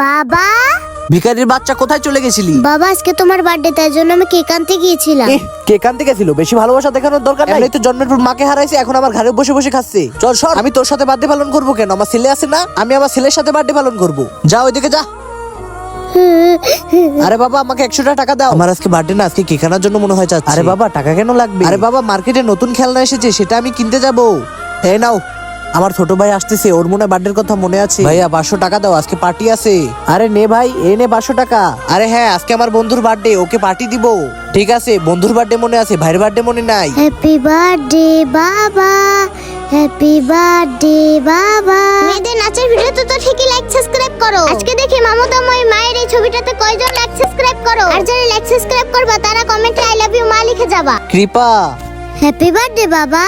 বাবা? ভিখারির বাচ্চা কোথায় চলে গেছিলি? বাবা আজকে তোমার বার্থডে তাই জন্য আমি কেক আনতে গিয়েছিলাম। এহ, কে কানতে গেছিল? বেশি ভালোবাসা দেখানোর দরকার নাই? তো জন্মের পর মাকে হারাইছে এখন আমার ঘরে বসে বসে খাচ্ছে। চল সর। আমি তোর সাথে বার্থডে পালন করব কেন? আমার ছেলে আছে না আমি আমার ছেলের সাথে বার্থডে পালন করব। যা ওইদিকে যা। আরে বাবা আমাকে একশো টাকা দাও। আমার আজকে বার্থডে না আজকে কেক আনার জন্য মনে হয় চাচ্ছে। আরে বাবা টাকা কেন লাগবে? আরে বাবা মার্কেটে নতুন খেলনা এসেছে সেটা আমি কিনতে যাব। এই নাও। আমার ছোট ভাই আসতেছে ওর মনে বার্থডের কথা মনে আছে। ভাইয়া পাঁচশো টাকা দাও আজকে পার্টি আছে। আরে নে ভাই এ নে পাঁচশো টাকা। আরে হ্যাঁ আজকে আমার বন্ধুর বার্থডে ওকে পার্টি দিব। ঠিক আছে বন্ধুর বার্থডে মনে আছে ভাইয়ের বার্থডে মনে নাই। হ্যাপি বার্থডে বাবা। হ্যাপি বার্থডে বাবা। মেয়েদের নাচের ভিডিও তো তো ঠিকই লাইক সাবস্ক্রাইব করো। আজকে দেখি মামুদাময় মায়ের এই ছবিটাতে কয়জন লাইক সাবস্ক্রাইব করো? আর যারা লাইক সাবস্ক্রাইব করবা তারা কমেন্টে আই লাভ ইউ মা লিখে যাবা। কৃপা। হ্যাপি বার্থডে বাবা।